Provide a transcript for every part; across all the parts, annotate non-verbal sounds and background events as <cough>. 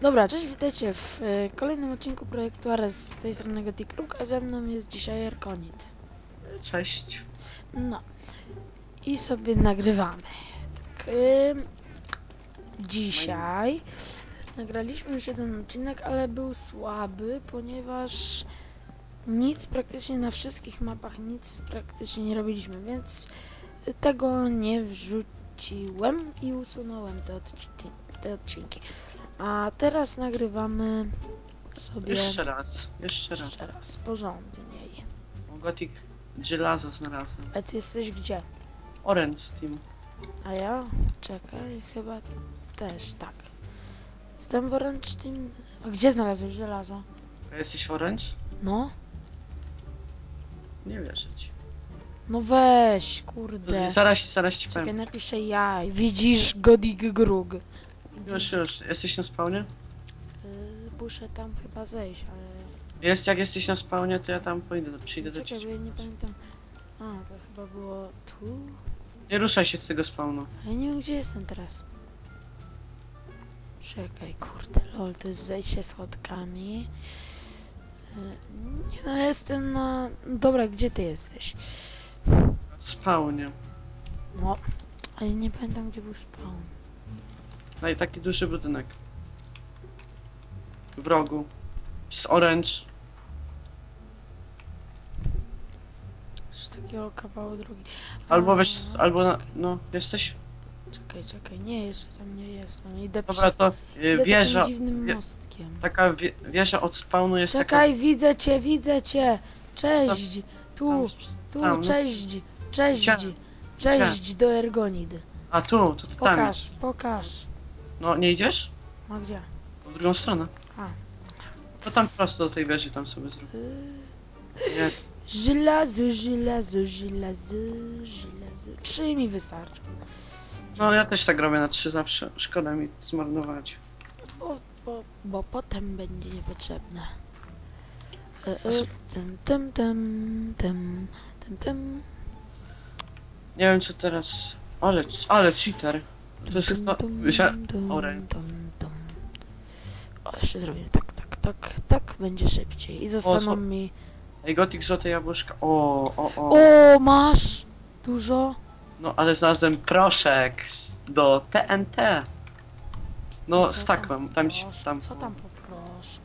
Dobra, cześć, witajcie w e, kolejnym odcinku projektu Ares z tej strony Gothic Rook, a ze mną jest dzisiaj Erkonit. Cześć. No. I sobie nagrywamy. Tak, ym, dzisiaj nagraliśmy już jeden odcinek, ale był słaby, ponieważ nic praktycznie na wszystkich mapach nic praktycznie nie robiliśmy, więc tego nie wrzuciłem i usunąłem te, odci- te odcinki. A teraz nagrywamy sobie Jeszcze raz, jeszcze raz. jeszcze raz porządniej. O, Gothic żelazo znalazłem. A ty jesteś gdzie? Orange Team. A ja? Czekaj, chyba też tak. Jestem w Orange Team. A gdzie znalazłeś żelazo? A jesteś Orange? No? Nie wierzę ci. No weź, kurde. Zaraz, zaraz ci Czekaj, powiem. napiszę ja. Widzisz Godig Grug. Już, już. Jesteś na spawnie? Yy, muszę tam chyba zejść, ale... Jest, jak jesteś na spawnie, to ja tam pójdę, przyjdę do Czekaj, bo ciebie. ja nie pamiętam. A, to chyba było tu? Nie ruszaj się z tego spawnu. Ale nie wiem, gdzie jestem teraz. Czekaj, kurde, lol, to jest zejście schodkami. Yy, Nie no, jestem na... Dobra, gdzie ty jesteś? W spawnie. No, ale nie pamiętam, gdzie był spawn. No i taki duży budynek. W rogu. Z Orange. Z takiego kawału drogi. Albo weź, albo na, no, jesteś? czekaj, czekaj, nie, jeszcze tam nie jestem. Idę Dobra, przez... to y, Idę wieża, takim dziwnym wie- mostkiem. taka wie, wieża od spawnu jest Czekaj, widzę cię, widzę cię! Cześć! taka... Tu, tam- tu, no. cześć! Cześć! Gdzie? Cześć do Ergonidy. A tu, to ty tam. Pokaż, pokaż. No, nie idziesz? A gdzie? W drugą stronę. A. To tam prosto do tej wieży tam sobie zrób. Nie, Żelazo, żelazo, żelazo, żelazo. Trzy mi wystarczą. no ja też tak robię na trzy zawsze. Szkoda mi zmarnować. Bo, bo, bo potem będzie niepotrzebne. E, e, Tym, tym, tym, tym, tym, tym. Nie wiem co teraz. Ale, ale cheater. To jest. O, jeszcze zrobię tak, tak, tak, tak, będzie szybciej. I zostaną co- mi... Ej, gotik złote jabłuszka. O, o, o. O, masz! Dużo? No ale znalazłem proszek do TNT. No, Co stak tam mam. Tam, tam. Co tam po proszku?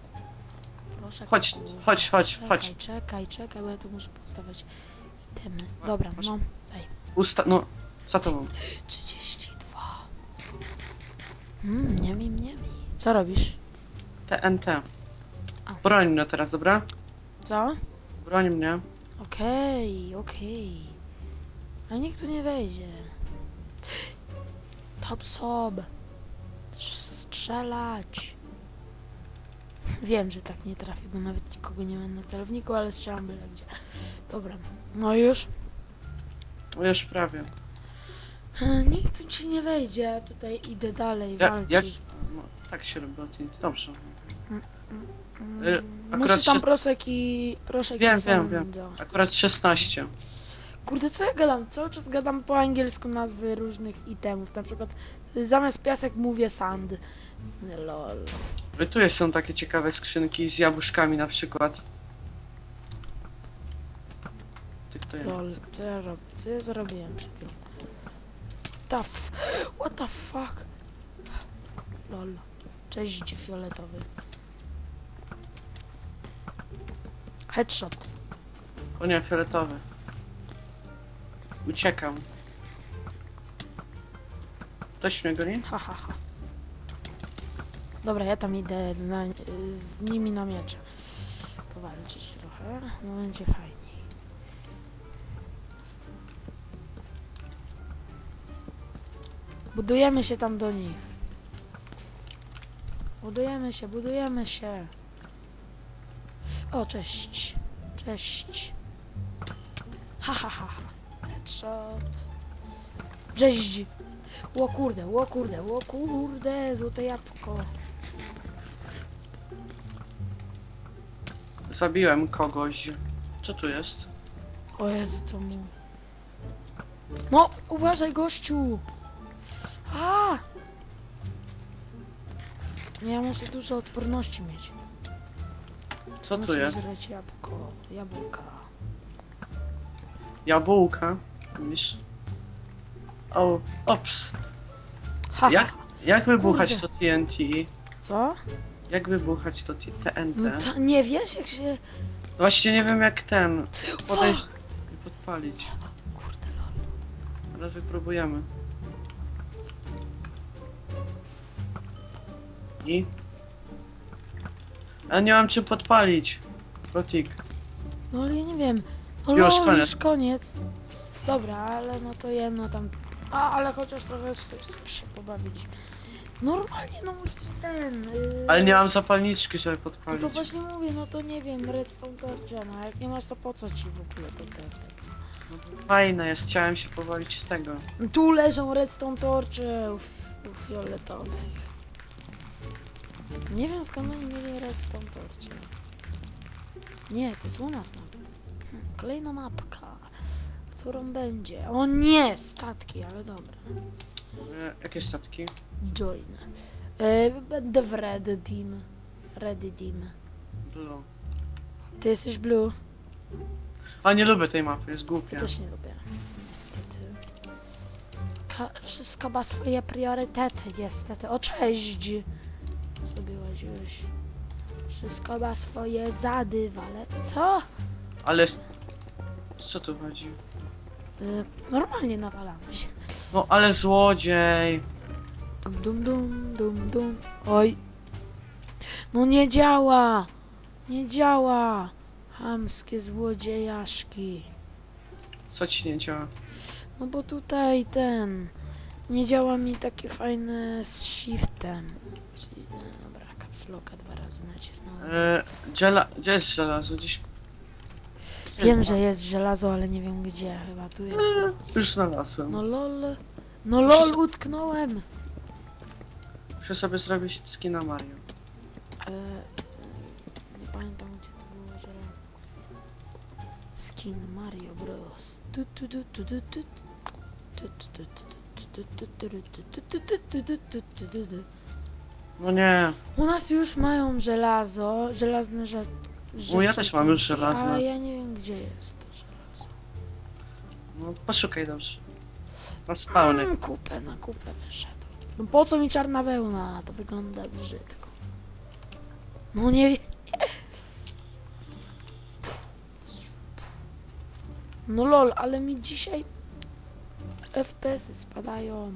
Proszę. Chodź, chodź, chodź, czekaj, chodź. Czekaj, czekaj, bo ja tu muszę postawiać itemy. Dobra, Chodź. no, daj. Usta. No, za tobą. <gasps> 32. Mmm, nie mi, nie mi. Co robisz? TNT. A. Broń mnie teraz, dobra? Co? Broń mnie. Okej, okej. Ale nikt tu nie wejdzie. Top sob. Strzelać. Wiem, że tak nie trafię, bo nawet nikogo nie mam na celowniku, ale strzelam byle gdzie. Dobra, no już. Już prawie. E, Nikt tu ci nie wejdzie, ja tutaj idę dalej Ja, walczyć. jak. No, tak się robi, to dobrze. Mm, e, akurat Musisz tam się- prosek i... proszek Wiem, i wiem, wiem. Akurat 16. Kurde, co ja gadam? Cały czas gadam po angielsku nazwy różnych itemów. Na przykład y, zamiast piasek mówię sand. Lol. Wy tu są takie ciekawe skrzynki z jabłuszkami na przykład. Ty? Lol. Co ja robię? Co ja zrobiłem przed chwilą? The f... What the fuck? Lol. Cześć fioletowy. Headshot. O nie, fioletowy. Uciekam. Ktoś mnie goni? Ha, ha, ha. Dobra, ja tam idę na, z nimi na miecze. Powalczyć trochę. No będzie fajniej. Budujemy się tam do nich. Budujemy się, budujemy się. O, cześć. Cześć. Ha, ha, ha. Headshot. Cześć. Ło kurde, ło kurde, ło kurde, złote jabłko. Zabiłem kogoś. Co tu jest? O Jezu, to mój. No, uważaj gościu! A! Ja muszę dużo odporności mieć. Co tu muszę jest? żreć jabłko, jabłka. Jabłka. Widzisz? O, ops. Ha, Jak, jak wybuchać to TNT? Co? Jak wybuchać to T- TNT? No to nie wiesz jak się... Właśnie nie wiem jak ten. Podejść i podpalić. Kurde lol. Ale wypróbujemy. I? A nie mam czym podpalić. Gotik. No ale ja nie wiem. No Już lol, koniec. już koniec. Dobra, ale no to jedno tam... A, ale chociaż trochę z- się pobawiliśmy. Normalnie no musisz ten... Yy... Ale nie mam zapalniczki, żeby No podpalić. to właśnie mówię, no to nie wiem, redstone torcze, no jak nie masz to po co ci w ogóle to te... No to Fajne jest, chciałem się pobawić z tego. Tu leżą redstone torcze fioletowych. Nie wiem skąd oni mieli redstone torcze. Nie, to jest u nas mapa. Hmm, kolejna mapka. Którą będzie? O nie! Statki, ale dobra. E, jakie statki? Join. E, będę w Red Team. Red Team. Blue. Ty jesteś blue? A nie lubię tej mapy, jest Ja głupia. też nie lubię. Niestety. Ka wszystko ma swoje priorytety, niestety. O, cześć! Wszystko ma swoje zady, ale... Co? Ale... Co tu chodzi? Y, normalnie nawalamy się. No ale złodziej. Dum, dum, dum, dum, dum. Oj. No nie działa! Nie działa! Hamskie złodziejaszki. Co ci nie działa? No bo tutaj ten... Nie działa mi takie fajne z shiftem. E, kapsloka dwa razy nacisnąłem. E, dziela... Gdzie jest żelazo? Gdzieś... Wiem, że jest żelazo, ale nie wiem gdzie. Chyba tu jest. E, już znalazłem. No lol. No lol, utknąłem. Muszę sobie zrobić skina Mario. E, e, nie pamiętam gdzie to było żelazo. Skin Mario Bros. Tu, tu, tu, tu, tu, tu. No nie. U nas już mają żelazo, żelazne rzeczy. U, ja też mam już żelazne. A ja nie wiem gdzie jest to żelazo. No poszukaj dobrze. Mam spawny. Mm, kupę na kupę wyszedł. No po co mi czarna wełna? To wygląda brzydko. No nie wie- No lol, ale mi dzisiaj FPS-y spadają.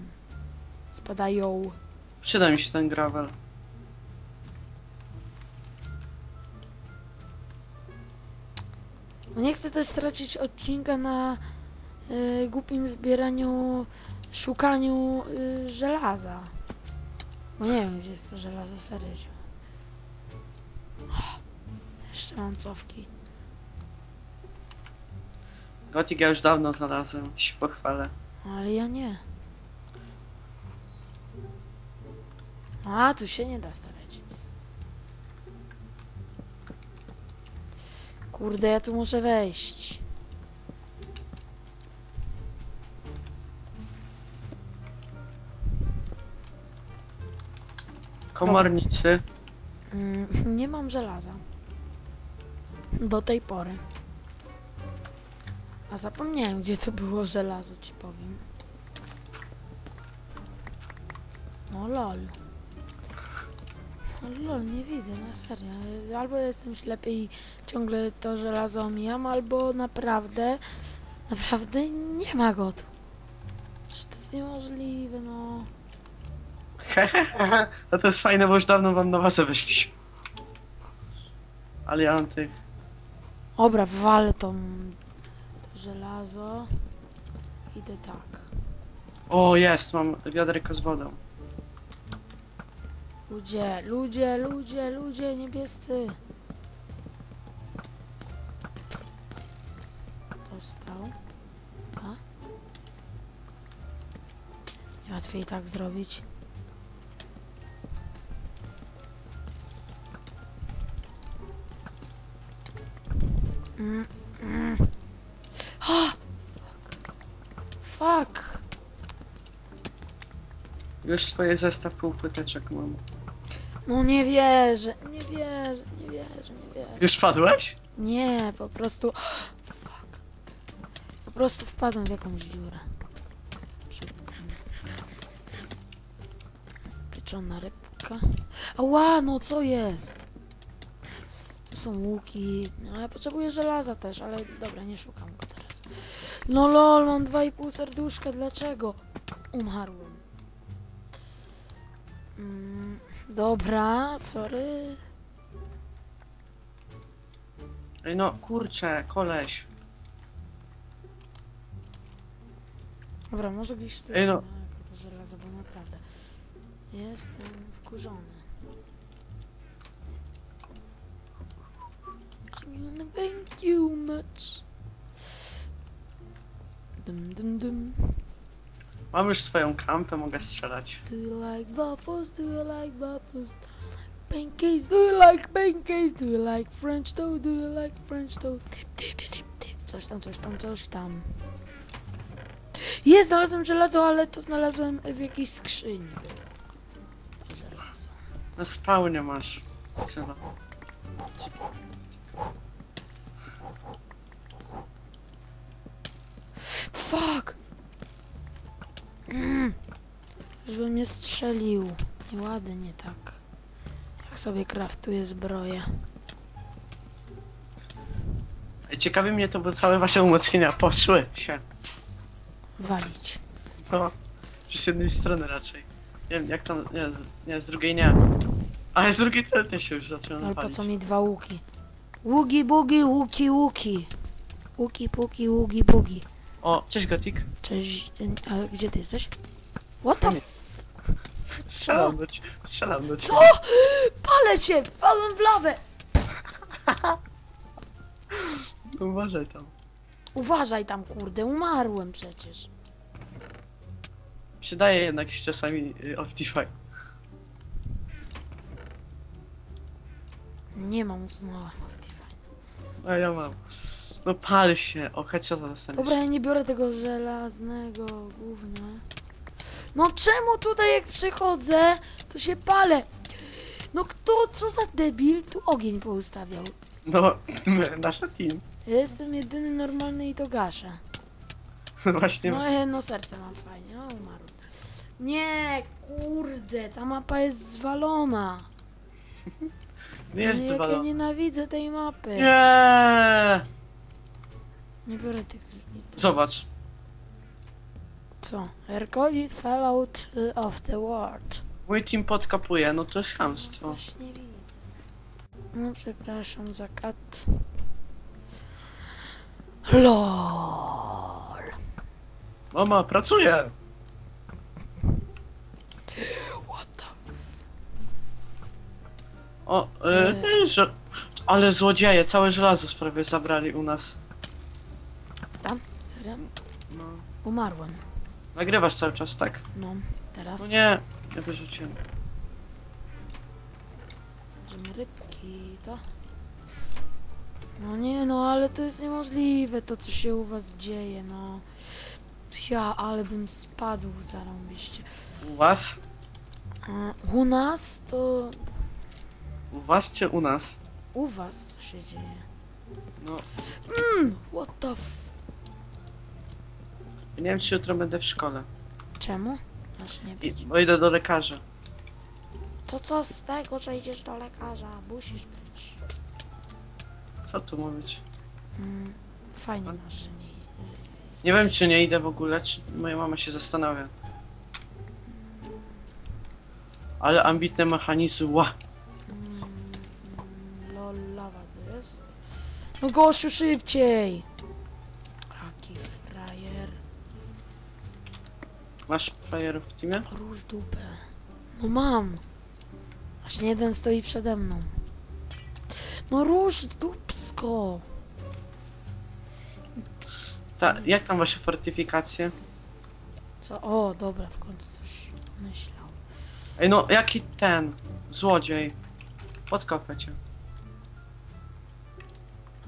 Spadają. Przyda mi się ten gravel. No nie chcę też stracić odcinka na y, głupim zbieraniu, szukaniu y, żelaza. Bo nie wiem, gdzie jest to żelazo, serio. Oh, jeszcze mam cofki. Gotik ja już dawno znalazłem, ci się pochwalę. Ale ja nie. A, tu się nie da stawiać. Kurde, ja tu muszę wejść. Komornicy. Mm, nie mam żelaza. Do tej pory. A zapomniałem, gdzie to było żelazo, ci powiem. No lol. No lol, nie widzę, na serio. Albo jestem ślepy i ciągle to żelazo omijam, albo naprawdę, naprawdę nie ma go tu. Przecież to jest niemożliwe, no. Hehehe. <laughs> No to jest fajne, bo już dawno wam na bazę wyszliśmy. Ale ja mam tych. Dobra, walę tą, to żelazo. Idę tak. O, jest, mam wiaderko z wodą. Ludzie, ludzie, ludzie, ludzie niebiescy. Dostał. A? Łatwiej tak zrobić. Mm. Już swoje zestaw półpłyteczek mam. No nie wierzę, nie wierzę, nie wierzę, nie wierzę. Już padłeś? Nie, po prostu... Fuck. Po prostu wpadłem w jakąś dziurę. Pieczona rybka. Ała, no co jest? Tu są łuki. No ja potrzebuję żelaza też, ale dobra, nie szukam go teraz. No lol, mam dwa i pół serduszka, dlaczego? Umarłem. Mm, dobra, sorry. Ej no, kurczę, koleś. Dobra, może gdzieś tu Ej, jest no. to żelazo, bo naprawdę jestem wkurzony. Thank you much. Dum dum dum. Mam już swoją kampę, mogę strzelać. Do you like waffles? Do you like waffles? Pancakes? Do you like pancakes? Do you like French toast? Do you like French toast? Coś tam, coś tam, coś tam. Jest, znalazłem żelazo, ale to znalazłem w jakiejś skrzyni. żelazo. Na spawnie masz. Fuck! Mm. Żeby mnie strzelił. Nieładnie tak. Jak sobie kraftuję zbroję. Ciekawi mnie to, bo całe wasze umocnienia poszły się. Walić. No, czy z jednej strony raczej. Nie wiem, jak tam, nie, z- nie, z drugiej nie. Ale z drugiej to też się już zaczyna Ale po co mi dwa łuki? Ługi bugi, łuki łuki. Łuki puki, ługi bugi. O, cześć Gotik. Cześć, ale gdzie ty jesteś? What the f... Strzelam do ciebie, strzelam do ciebie. Co? Palę się! Wpadłem w lawę! <laughs> Uważaj tam. Uważaj tam, kurde, umarłem przecież. Przydaje jednak się czasami y, Optify. Nie mam usunęła Optifine. A ja mam. No pal się, o headshota dostaniesz. Dobra, ja nie biorę tego żelaznego gówna. No czemu tutaj jak przychodzę, to się palę? No kto, co za debil tu ogień poustawiał? No, nasza team. Ja jestem jedyny normalny i to gaszę. Właśnie. No jedno serce mam fajnie, o umarłem. Nie, kurde, ta mapa jest zwalona. nie jest No, jak ja nienawidzę tej mapy. Nie. Nie biorę tych... Zobacz. Co? Erkolit fell out y, of the world. Mój team podkapuje, no to jest chamstwo. Właśnie widzę. No przepraszam za kat. LOL. Mama, pracuje! What the... O, y, Eee. y, że... Ale złodzieje, całe żelazo prawie zabrali u nas. No. Umarłem. Nagrywasz cały czas, tak? No, teraz... No nie, nie wyrzuciłem. Bierzemy rybki, to... No nie, no ale to jest niemożliwe, to co się u was dzieje, no. Ja, ale bym spadł zarąbiście. U was? U nas to... U was czy u nas? U was co się dzieje? No, Mm, what the f... nie wiem czy jutro będę w szkole. Czemu? Masz nie I, być. bo idę do lekarza. To co z tego, że idziesz do lekarza? Musisz być. Co tu mówić? Mm, fajnie masz, że nie... Nie wiem czy nie idę w ogóle, czy moja mama się zastanawia. Ale ambitne mechanizmy, ła! Mm, lawa to jest. No gościu, szybciej! Jaki frajer. Masz frajerów w teamie? Róż dupę. No mam. Właśnie jeden stoi przede mną. No róż dupsko. Ta, jak tam wasze fortyfikacje? Co? O, dobra, w końcu coś myślał. Ej no, jaki ten złodziej? Podkopę cię.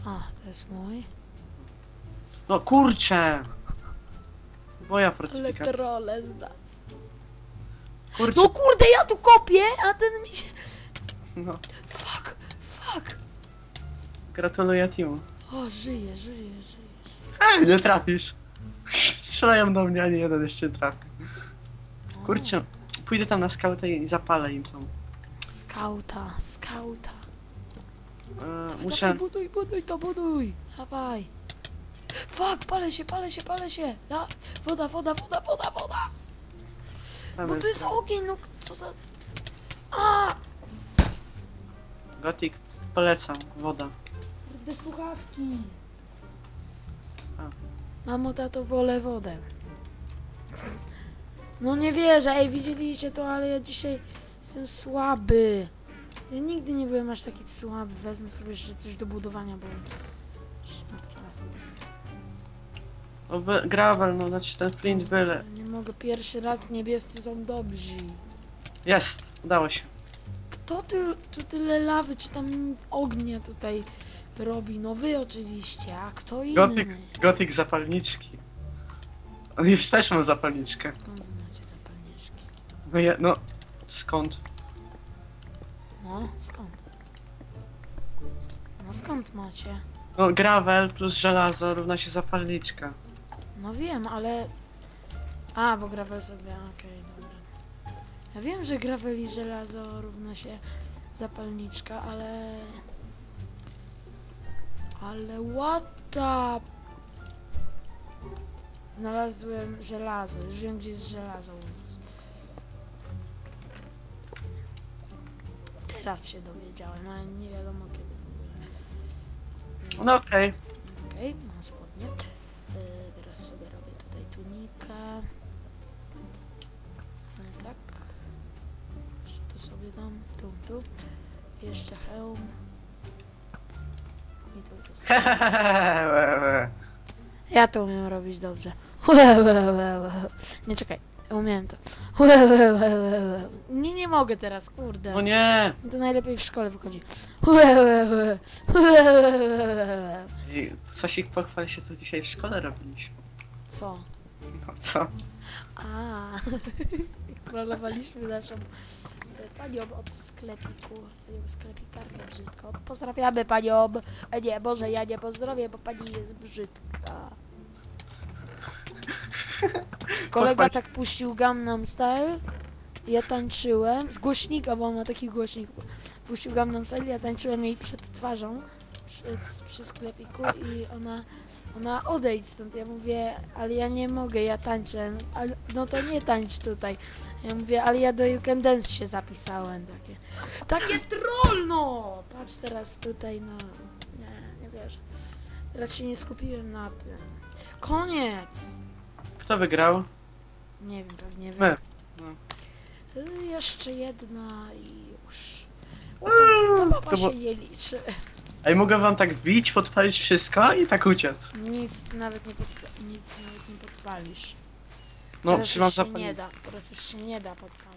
A, to jest mój. No kurczę! Moja fortyfikacja. trole z nas. Kurczę, No kurde, ja tu kopię, a ten mi się No, Fuck, fuck. gratuluję teamu. O, żyje, żyje, żyje. Ej, nie trafisz. <laughs> Strzelają do mnie, a nie jeden jeszcze trafi. Kurczę, pójdę tam na skautę i zapalę im tą. Skauta, skauta. E, Dawaj, muszę... buduj, buduj to, buduj. Dawaj. Fuck, palę się, palę się, palę się. La, woda, woda, woda, woda, woda. No tu jest ogień, no co za... A! Gotik, polecam, woda. Kurde, słuchawki. Mamo, tato, wolę wodę. No nie wierzę, ej, widzieliście to, ale ja dzisiaj jestem słaby. Ja nigdy nie byłem aż taki słaby. Wezmę sobie jeszcze coś do budowania, bo... No, gravel, no, znaczy ten flint byle. Nie mogę, pierwszy raz niebiescy są dobrzy. Jest, udało się. Kto ty, tu tyle lawy, czy tam ognia tutaj robi? No wy oczywiście, a kto inny? Gotik, gotik zapalniczki. On już też ma zapalniczkę. Skąd wy macie zapalniczki? No, no skąd? No, skąd? No skąd macie? No gravel plus żelazo równa się zapalniczka. No wiem, ale... A, bo gravel sobie, okej, dobra. Ja wiem, że gravel i żelazo równa się zapalniczka, ale... Ale what the... Znalazłem żelazo, już wiem gdzie jest żelazo u nas. Teraz się dowiedziałem, ale nie wiadomo kiedy w ogóle. No okej. Okej, mam spodnie. Tunikę. Yy, tak. Jeszcze tu sobie dam. Tu, tu. Jeszcze hełm. I tu. <laughs> Ja to umiem robić dobrze. <laughs> Nie czekaj, umiem to. <laughs> Nie, nie mogę teraz, kurde. No nie! To najlepiej w szkole wychodzi. Sosik pochwal się co dzisiaj w szkole robiliśmy. Co? No co? A, <laughs> trollowaliśmy naszą e, panią od sklepiku, panią sklepikarkę brzydko. Pozdrawiamy panią. A nie, może ja nie pozdrowię, bo pani jest brzydka. <laughs> Kolega tak puścił Gangnam Style. Ja tańczyłem z głośnika, bo on ma taki głośnik. Puścił Gangnam Style, ja tańczyłem jej przed twarzą przy, przy sklepiku i ona ona odejdź stąd. Ja mówię, ale ja nie mogę, ja tańczę. Ale, no to nie tańcz tutaj. Ja mówię, ale ja do You Can Dance się zapisałem. Takie, takie troll, no! Patrz teraz tutaj na... Nie, nie wiesz. Teraz się nie skupiłem na tym. Koniec! Kto wygrał? Nie wiem, pewnie wy. My. Y, Jeszcze jedna i już. Bo Uuu, to, to bo- się nie liczy. Ej, mogę wam tak bić, podpalić wszystko i tak uciec. Nic nawet nie, podpa- nic nawet nie podpalisz. No, teraz trzymam już się nie da, teraz już się nie da podpalić.